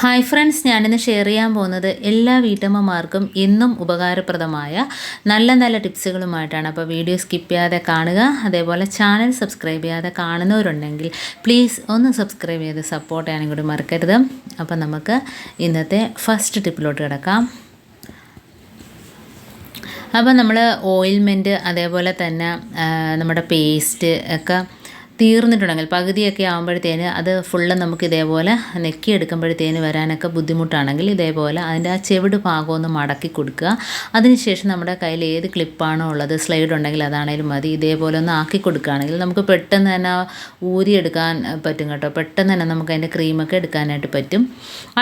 Hi friends ഞാനിന്ന് share ചെയ്യാൻ പോകുന്നത് എല്ലാ വീട്ടമ്മമാർക്കും എന്നും ഉപകാരപ്രദമായ നല്ല നല്ല ടിപ്സുകളുമായിട്ടാണ് അപ്പോൾ വീഡിയോ സ്കിപ്പ് ചെയ്യാതെ കാണുക. അതേപോലെ ചാനൽ സബ്സ്ക്രൈബ് ചെയ്യാതെ കാണുന്നവരുണ്ടെങ്കിൽ പ്ലീസ് ഒന്ന് സബ്സ്ക്രൈബ് ചെയ്ത് സപ്പോർട്ട് ചെയ്യാനും കൂടി മറക്കരുത്. അപ്പോൾ നമുക്ക് ഇന്നത്തെ ഫസ്റ്റ് ടിപ്പിലോട്ട് കിടക്കാം. അപ്പോൾ നമ്മൾ ഓയിൽമെന്റ് അതേപോലെ തന്നെ നമ്മുടെ പേസ്റ്റ് ഒക്കെ തീർന്നിട്ടുണ്ടെങ്കിൽ പകുതിയൊക്കെ ആകുമ്പോഴത്തേന് അത് ഫുള്ള് നമുക്ക് ഇതേപോലെ നെക്കി എടുക്കുമ്പോഴത്തേന് വരാനൊക്കെ ബുദ്ധിമുട്ടാണെങ്കിൽ ഇതേപോലെ അതിന്റെ ആ ചെവിട് ഭാഗം ഒന്ന് മടക്കി കൊടുക്കുക. അതിനുശേഷം നമ്മുടെ കയ്യിൽ ഏത് ക്ലിപ്പാണോ ഉള്ളത് സ്ലൈഡ് ഉണ്ടെങ്കിൽ അതാണേലും മതി. ഇതേപോലെ ഒന്ന് ആക്കി കൊടുക്കുകയാണെങ്കിൽ നമുക്ക് പെട്ടെന്ന് തന്നെ ഊരിയെടുക്കാൻ പറ്റും കേട്ടോ. പെട്ടെന്ന് തന്നെ നമുക്ക് അതിന്റെ ക്രീമൊക്കെ എടുക്കാനായിട്ട് പറ്റും.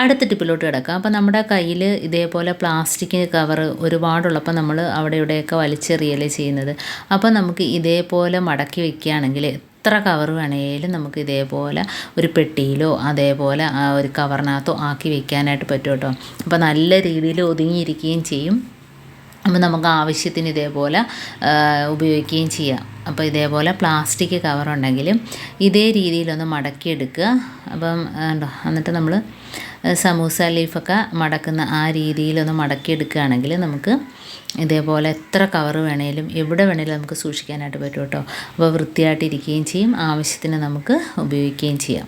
അടുത്ത ടിപ്പിലോട്ട് കിടക്കാം. അപ്പോൾ നമ്മുടെ കയ്യിൽ ഇതേപോലെ പ്ലാസ്റ്റിക് കവർ ഒരുപാടുള്ളപ്പോൾ നമ്മൾ അവിടെ ഇവിടെയൊക്കെ വലിച്ചെറിയല്ലേ ചെയ്യുന്നത്. അപ്പോൾ നമുക്ക് ഇതേപോലെ മടക്കി വെക്കുകയാണെങ്കിൽ എത്ര കവർ വേണേലും നമുക്ക് ഇതേപോലെ ഒരു പെട്ടിയിലോ അതേപോലെ ഒരു കവറിനകത്തോ ആക്കി വെക്കാനായിട്ട് പറ്റും കേട്ടോ. അപ്പോൾ നല്ല രീതിയിൽ ഒതുങ്ങിയിരിക്കുകയും ചെയ്യും. അപ്പോൾ നമുക്ക് ആവശ്യത്തിന് ഇതേപോലെ ഉപയോഗിക്കുകയും ചെയ്യാം. അപ്പോൾ ഇതേപോലെ പ്ലാസ്റ്റിക് കവർ ഉണ്ടെങ്കിലും ഇതേ രീതിയിലൊന്ന് മടക്കിയെടുക്കുക. അപ്പം എന്നിട്ട് നമ്മൾ സമൂസ ലീഫൊക്കെ മടക്കുന്ന ആ രീതിയിലൊന്ന് മടക്കിയെടുക്കുകയാണെങ്കിൽ നമുക്ക് ഇതേപോലെ എത്ര കവർ വേണേലും എവിടെ വേണേലും നമുക്ക് സൂക്ഷിക്കാനായിട്ട് പറ്റും കേട്ടോ. അപ്പോൾ വൃത്തിയായിട്ടിരിക്കുകയും ചെയ്യും. ആവശ്യത്തിന് നമുക്ക് ഉപയോഗിക്കുകയും ചെയ്യാം.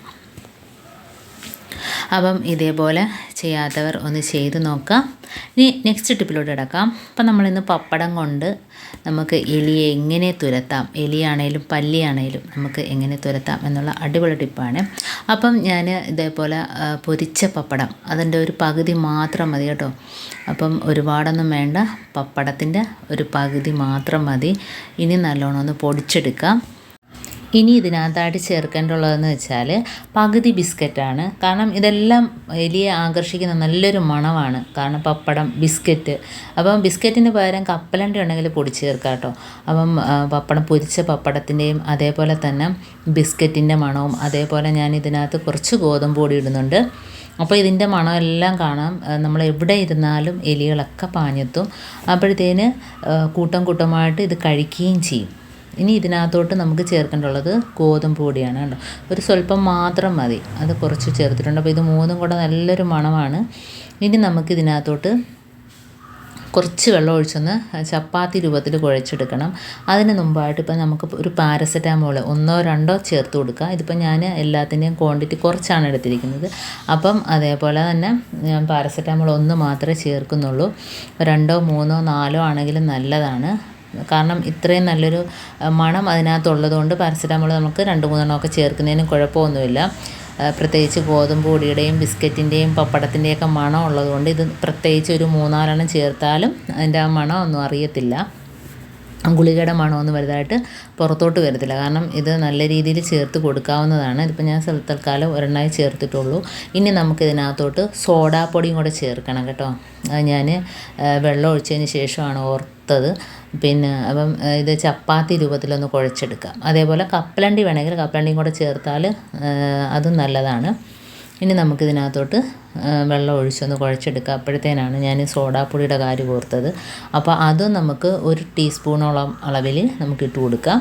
അപ്പം ഇതേപോലെ ചെയ്യാത്തവർ ഒന്ന് ചെയ്ത് നോക്കാം. ഇനി നെക്സ്റ്റ് ടിപ്പിലോട്ട് കിടക്കാം. അപ്പം നമ്മളിന്ന് പപ്പടം കൊണ്ട് നമുക്ക് എലിയെ എങ്ങനെ തുരത്താം? എലിയാണേലും പല്ലിയാണേലും നമുക്ക് എങ്ങനെ തുരത്താം എന്നുള്ള അടിപൊളി ടിപ്പാണ്. അപ്പം ഞാൻ ഇതേപോലെ പൊരിച്ച പപ്പടം അതിന്റെ ഒരു പകുതി മാത്രം മതി കേട്ടോ. അപ്പം ഒരുപാടൊന്നും വേണ്ട പപ്പടത്തിന്റെ ഒരു പകുതി മാത്രം മതി. ഇനി നല്ലോണം ഒന്ന് പൊടിച്ചെടുക്കാം. ഇനി ഇതിനകത്തായിട്ട് ചേർക്കേണ്ടുള്ളതെന്ന് വെച്ചാൽ പകുതി ബിസ്ക്കറ്റാണ്. കാരണം ഇതെല്ലാം എലിയെ ആകർഷിക്കുന്ന നല്ലൊരു മണമാണ്. കാരണം പപ്പടം ബിസ്ക്കറ്റ്. അപ്പം ബിസ്ക്കറ്റിന് പകരം കപ്പലണ്ടി ഉണ്ടെങ്കിൽ പൊടി ചേർക്കാം കേട്ടോ. അപ്പം പപ്പടം പൊരിച്ച പപ്പടത്തിന്റെയും അതേപോലെ തന്നെ ബിസ്ക്കറ്റിന്റെ മണവും അതേപോലെ ഞാൻ ഇതിനകത്ത് കുറച്ച് ഗോതമ്പ് പൊടി ഇടുന്നുണ്ട്. അപ്പോൾ ഇതിന്റെ മണമെല്ലാം കാണാം. നമ്മൾ എവിടെ ഇരുന്നാലും എലികളൊക്കെ പാഞ്ഞെത്തും. അപ്പോഴത്തേന് കൂട്ടം കൂട്ടമായിട്ട് ഇത് കഴിക്കുകയും ചെയ്യും. ഇനി ഇതിനകത്തോട്ട് നമുക്ക് ചേർക്കേണ്ടുള്ളത് ഗോതമ്പ് പൊടിയാണ് കേട്ടോ. ഒരു സ്വല്പം മാത്രം മതി. അത് കുറച്ച് ചേർത്തിട്ടുണ്ട്. അപ്പോൾ ഇത് മൂന്നും കൂടെ നല്ലൊരു മണമാണ്. ഇനി നമുക്ക് ഇതിനകത്തോട്ട് കുറച്ച് വെള്ളം ഒഴിച്ചൊന്ന് ചപ്പാത്തി രൂപത്തിൽ കുഴച്ചെടുക്കണം. അതിന് മുമ്പായിട്ട് ഇപ്പം നമുക്ക് ഒരു പാരസെറ്റാമോൾ ഒന്നോ രണ്ടോ ചേർത്ത് കൊടുക്കുക ഇതിപ്പോൾ ഞാൻ എല്ലാത്തിന്റെയും ക്വാണ്ടിറ്റി കുറച്ചാണ് എടുത്തിരിക്കുന്നത്. അപ്പം അതേപോലെ തന്നെ ഞാൻ പാരസെറ്റാമോൾ ഒന്ന് മാത്രമേ ചേർക്കുന്നുള്ളൂ. രണ്ടോ മൂന്നോ നാലോ ആണെങ്കിലും നല്ലതാണ്. കാരണം ഇത്രയും നല്ലൊരു മണം അതിനകത്തുള്ളത് കൊണ്ട് പാരസെറ്റാമോൾ നമുക്ക് രണ്ട് മൂന്നെണ്ണമൊക്കെ ചേർക്കുന്നതിന് കുഴപ്പമൊന്നുമില്ല. പ്രത്യേകിച്ച് ഗോതമ്പ് പൊടിയുടെയും ബിസ്ക്കറ്റിന്റെയും പപ്പടത്തിന്റെയൊക്കെ മണം ഉള്ളതുകൊണ്ട് ഇത് പ്രത്യേകിച്ച് ഒരു മൂന്നാലെണ്ണം ചേർത്താലും അതിന്റെ ആ മണം ഒന്നും അറിയത്തില്ല. ഗുളികയുടെ എന്ന് വലുതായിട്ട് പുറത്തോട്ട് വരത്തില്ല. കാരണം ഇത് നല്ല രീതിയിൽ ചേർത്ത് കൊടുക്കാവുന്നതാണ്. ഇതിപ്പോൾ ഞാൻ തൽക്കാലം ഒരെണ്ണമായി ചേർത്തിട്ടുള്ളൂ. ഇനി നമുക്ക് ഇതിനകത്തോട്ട് സോഡാപ്പൊടിയും കൂടെ ചേർക്കണം കേട്ടോ. അത് ഞാൻ വെള്ളം ഒഴിച്ചതിന് ശേഷമാണ് ഓർത്തത്. പിന്നെ അപ്പം ഇത് ചപ്പാത്തി രൂപത്തിലൊന്ന് കുഴച്ചെടുക്കാം. അതേപോലെ കപ്പലണ്ടി വേണമെങ്കിൽ കപ്പലണ്ടിയും കൂടെ ചേർത്താൽ അതും നല്ലതാണ്. ഇനി നമുക്കിതിനകത്തോട്ട് വെള്ളം ഒഴിച്ചൊന്ന് കുഴച്ചെടുക്കുക അപ്പോഴത്തേനാണ് ഞാൻ സോഡാപ്പൊടിയുടെ കാര്യം ഓർത്തത്. അപ്പോൾ അതും നമുക്ക് ഒരു ടീസ്പൂണോളം അളവിൽ നമുക്ക് ഇട്ട് കൊടുക്കാം.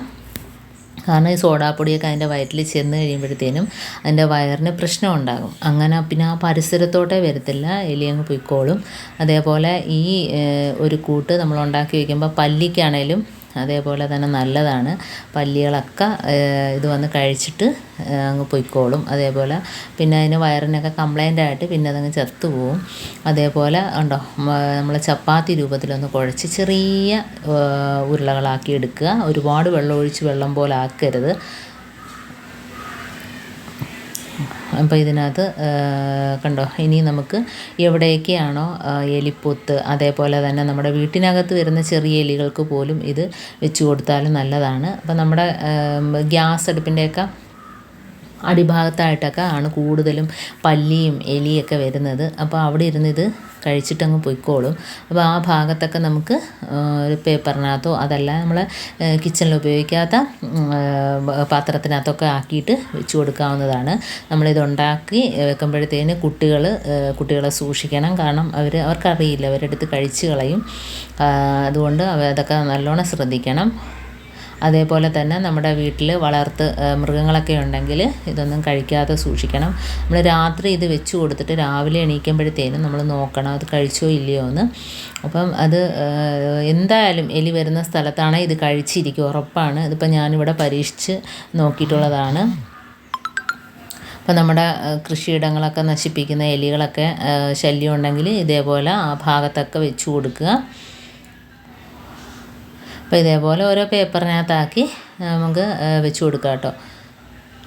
കാരണം ഈ സോഡാപ്പൊടിയൊക്കെ അതിന്റെ വയറ്റിൽ ചെന്ന് കഴിയുമ്പോഴത്തേനും അതിന്റെ വയറിന് പ്രശ്നം ഉണ്ടാകും. അങ്ങനെ പിന്നെ ആ പരിസരത്തോട്ടേ വരത്തില്ല എലിയങ്ങ് പൊയ്ക്കോളും. അതേപോലെ ഈ ഒരു കൂട്ട് നമ്മൾ ഉണ്ടാക്കി വയ്ക്കുമ്പോൾ പല്ലിക്കാണേലും അതേപോലെ തന്നെ നല്ലതാണ്. പല്ലികളൊക്കെ ഇത് വന്ന് കഴിച്ചിട്ട് അങ്ങ് പൊയ്ക്കോളും. അതേപോലെ പിന്നെ അതിന് വയറിനൊക്കെ കംപ്ലൈന്റ് ആയിട്ട് പിന്നെ അതങ്ങ് ചത്തുപോകും അതേപോലെ ഉണ്ടോ നമ്മൾ ചപ്പാത്തി രൂപത്തിലൊന്ന് കുഴച്ച് ചെറിയ ഉരുളകളാക്കി എടുക്കുക. ഒരുപാട് വെള്ളം ഒഴിച്ച് വെള്ളം പോലെ ആക്കരുത്. അപ്പോൾ ഇതിനകത്ത് കണ്ടോ? ഇനി നമുക്ക് എവിടെയൊക്കെയാണോ എലിപ്പൊത്ത് അതേപോലെ തന്നെ നമ്മുടെ വീട്ടിനകത്ത് വരുന്ന ചെറിയ എലികൾക്ക് പോലും ഇത് വെച്ച് കൊടുത്താലും നല്ലതാണ്. അപ്പോൾ നമ്മുടെ ഗ്യാസ് അടുപ്പിന്റെയൊക്കെ അടിഭാഗത്തായിട്ടൊക്കെ ആണ് കൂടുതലും പല്ലിയും എലിയൊക്കെ വരുന്നത്. അപ്പോൾ അവിടെ ഇരുന്ന് ഇത് കഴിച്ചിട്ടങ്ങ് പൊയ്ക്കോളും. അപ്പോൾ ആ ഭാഗത്തൊക്കെ നമുക്ക് ഒരു പേപ്പറിനകത്തോ അതല്ല നമ്മൾ കിച്ചണിൽ ഉപയോഗിക്കാത്ത പാത്രത്തിനകത്തൊക്കെ ആക്കിയിട്ട് വെച്ച് കൊടുക്കാവുന്നതാണ്. നമ്മളിത് ഉണ്ടാക്കി വെക്കുമ്പോഴത്തേന് കുട്ടികൾ കുട്ടികളെ സൂക്ഷിക്കണം. കാരണം അവർ അവർക്കറിയില്ല. അവരെടുത്ത് കഴിച്ച് കളയും. അതുകൊണ്ട് അതൊക്കെ നല്ലോണം ശ്രദ്ധിക്കണം. അതേപോലെ തന്നെ നമ്മുടെ വീട്ടിൽ വളർത്ത് മൃഗങ്ങളൊക്കെ ഉണ്ടെങ്കിൽ ഇതൊന്നും കഴിക്കാതെ സൂക്ഷിക്കണം. നമ്മൾ രാത്രി ഇത് വെച്ച് കൊടുത്തിട്ട് രാവിലെ എണീക്കുമ്പോഴത്തേനും നമ്മൾ നോക്കണം അത് കഴിച്ചോ ഇല്ലയോ എന്ന്. അപ്പം അത് എന്തായാലും എലി വരുന്ന സ്ഥലത്താണ് ഇത് കഴിച്ചിരിക്കും ഉറപ്പാണ്. ഇതിപ്പോൾ ഞാനിവിടെ പരീക്ഷിച്ച് നോക്കിയിട്ടുള്ളതാണ്. അപ്പോൾ നമ്മുടെ കൃഷിയിടങ്ങളൊക്കെ നശിപ്പിക്കുന്ന എലികളൊക്കെ ശല്യം ഉണ്ടെങ്കിൽ ഇതേപോലെ ആ ഭാഗത്തൊക്കെ വെച്ച് കൊടുക്കുക. അപ്പോൾ ഇതേപോലെ ഓരോ പേപ്പറിനകത്താക്കി നമുക്ക് വെച്ച് കൊടുക്കാം കേട്ടോ.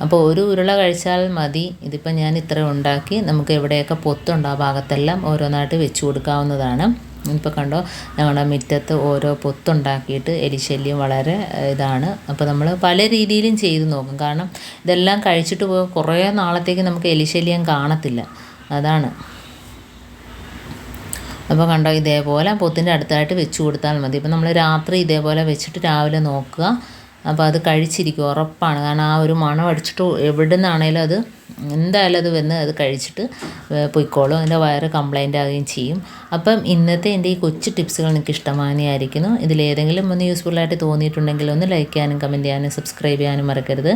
അപ്പോൾ ഒരു ഉരുള കഴിച്ചാൽ മതി. ഇതിപ്പോൾ ഞാൻ ഇത്ര ഉണ്ടാക്കി. നമുക്ക് എവിടെയൊക്കെ പൊത്തുണ്ടോ ആ ഭാഗത്തെല്ലാം ഓരോന്നായിട്ട് വെച്ച് കൊടുക്കാവുന്നതാണ്. ഇപ്പോൾ കണ്ടോ ഞങ്ങളുടെ മുറ്റത്ത് ഓരോ പൊത്തുണ്ടാക്കിയിട്ട് എലിശല്യം വളരെ ഇതാണ്. അപ്പോൾ നമ്മൾ പല രീതിയിലും ചെയ്ത് നോക്കും. കാരണം ഇതെല്ലാം കഴിച്ചിട്ട് പോകും കുറേ നാളത്തേക്ക് നമുക്ക് എലിശല്യം കാണത്തില്ല. അതാണ്. അപ്പോൾ കണ്ടോ ഇതേപോലെ പൊത്തിന്റെ അടുത്തായിട്ട് വെച്ച് കൊടുത്താൽ മതി. ഇപ്പോൾ നമ്മൾ രാത്രി ഇതേപോലെ വെച്ചിട്ട് രാവിലെ നോക്കുക. അപ്പോൾ അത് കഴിച്ചിരിക്കും ഉറപ്പാണ്. കാരണം ആ ഒരു മണം അടിച്ചിട്ട് എവിടെ നിന്നാണേലും അത് എന്തായാലും അത് വന്ന് അത് കഴിച്ചിട്ട് പൊയ്ക്കോളും. അതിന്റെ വയറ് കംപ്ലൈന്റ് ആവുകയും ചെയ്യും. അപ്പം ഇന്നത്തെ എന്റെ ഈ കൊച്ചു ടിപ്സുകൾ നിങ്ങൾക്ക് ഇഷ്ടമാനിയായിരിക്കുന്നു ഇതിലേതെങ്കിലും ഒന്ന് യൂസ്ഫുള്ളായിട്ട് തോന്നിയിട്ടുണ്ടെങ്കിൽ ഒന്ന് ലൈക്ക് ചെയ്യാനും കമന്റ് ചെയ്യാനും സബ്സ്ക്രൈബ് ചെയ്യാനും മറക്കരുത്.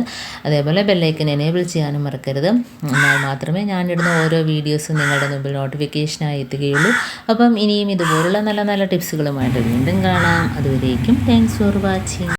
അതേപോലെ ബെല്ലൈക്കൻ എനേബിൾ ചെയ്യാനും മറക്കരുത്. എന്നാൽ മാത്രമേ ഞാനിടുന്ന ഓരോ വീഡിയോസും നിങ്ങളുടെ മുമ്പിൽ നോട്ടിഫിക്കേഷനായി എത്തുകയുള്ളൂ. അപ്പം ഇനിയും ഇതുപോലുള്ള നല്ല നല്ല ടിപ്സുകളുമായിട്ട് വീണ്ടും കാണാം. അതുവരേക്കും താങ്ക്സ് ഫോർ വാച്ചിങ്